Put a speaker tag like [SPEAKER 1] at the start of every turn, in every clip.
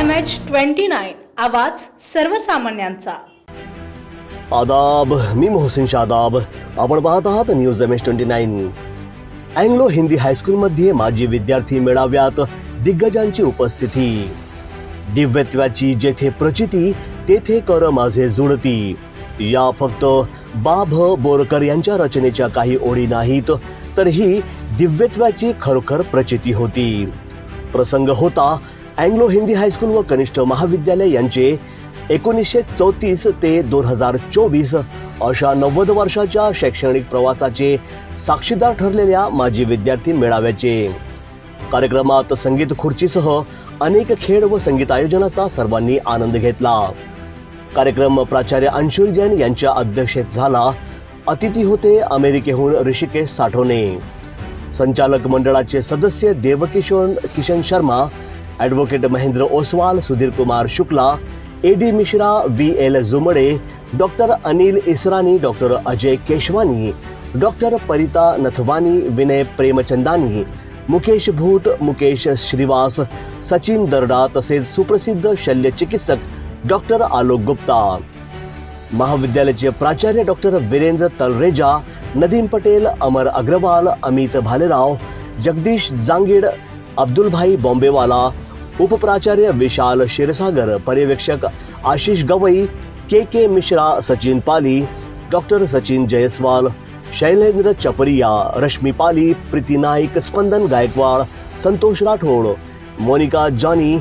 [SPEAKER 1] H twenty nine आवाज सर्वसामान्यांचा.
[SPEAKER 2] आदाब मी मोहसिन शादाब. आपण पाहत आहात news M S twenty nine. Anglo Hindi हायस्कूलमध्ये माजी विद्यार्थी मेळाव्यात दिग्गजांची उपस्थिती. दिव्यत्वाची जेथे प्रचिती तेथे कर माझे जुळती. या फक्त बाभ बोरकर यांच्या रचनेच्या काही ओळी नाहीत तर ही दिव्यत्वाची खरोखर प्रचिती होती. प्रसंग होता अँग्लो हिंदी हायस्कूल व कनिष्ठ महाविद्यालय यांचे एकोणीसशे चौतीस ते दोन हजार चोवीस अशा नव्वद वर्षाच्या शैक्षणिक प्रवासाचे साक्षीदार ठरलेल्या माजी विद्यार्थी मेळाव्याचे. कार्यक्रमात संगीत खुर्चीसह अनेक खेळ व संगीत आयोजनाचा सर्वांनी आनंद घेतला. कार्यक्रम प्राचार्य अंशुल जैन यांच्या अध्यक्षेत झाला. अतिथी होते अमेरिकेहून ऋषिकेश साठवणे. संचालक मंडळाचे सदस्य Devkishor Kishan Sharma advocate Mahendra Oswal Sudhir Kumar Shukla A D Mishra V L Jumde doctor Anil Israni doctor Ajay Keshwani doctor Parita Nathwani Vinay Premchandani Mukesh Bhoot Mukesh Shrivas Sachin दर्डा तसेच सुप्रसिद्ध शल्य चिकित्सक डॉक्टर आलोक गुप्ता महाविद्यालयाचे प्राचार्य doctor Virendra Talreja Nadeem Patel Amar Agrawal Amit Bhalerao Jagdish Jangid Abdulbhai Bombaywala उपप्राचार्य विशाल क्षीरसागर पर्यवेक्षक Ashish Gawai K K Mishra Sachin Pali doctor Sachin Jaiswal Shailendra Chapariya Rashmi Pali Preeti Naik Spandan Gaikwad Santosh Rathod Monika Johnny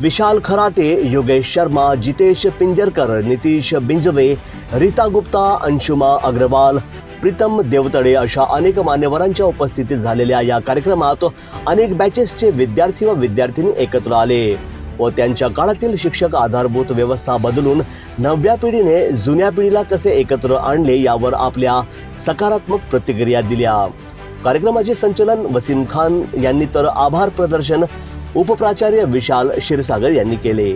[SPEAKER 2] Vishal Kharate Yogesh Sharma Jitesh Pinjarkar Nitish Binjwe Rita Gupta Anshuma Agrawal Pritam Deotade अशा अनेक मान्यवरांच्या उपस्थितीत झालेल्या या कार्यक्रमात अनेक बॅचेसचे विद्यार्थी व विद्यार्थिनी एकत्र आले व त्यांच्या काळातील शिक्षक आधारभूत व्यवस्था बदलून नवव्या पिढीने जुन्या पिढीला कसे एकत्र आणले यावर आपल्या सकारात्मक प्रतिक्रिया दिल्या. कार्यक्रमाचे संचलन वसीम खान यांनी तर आभार प्रदर्शन उपप्राचार्य विशाल क्षीरसागर यांनी केले.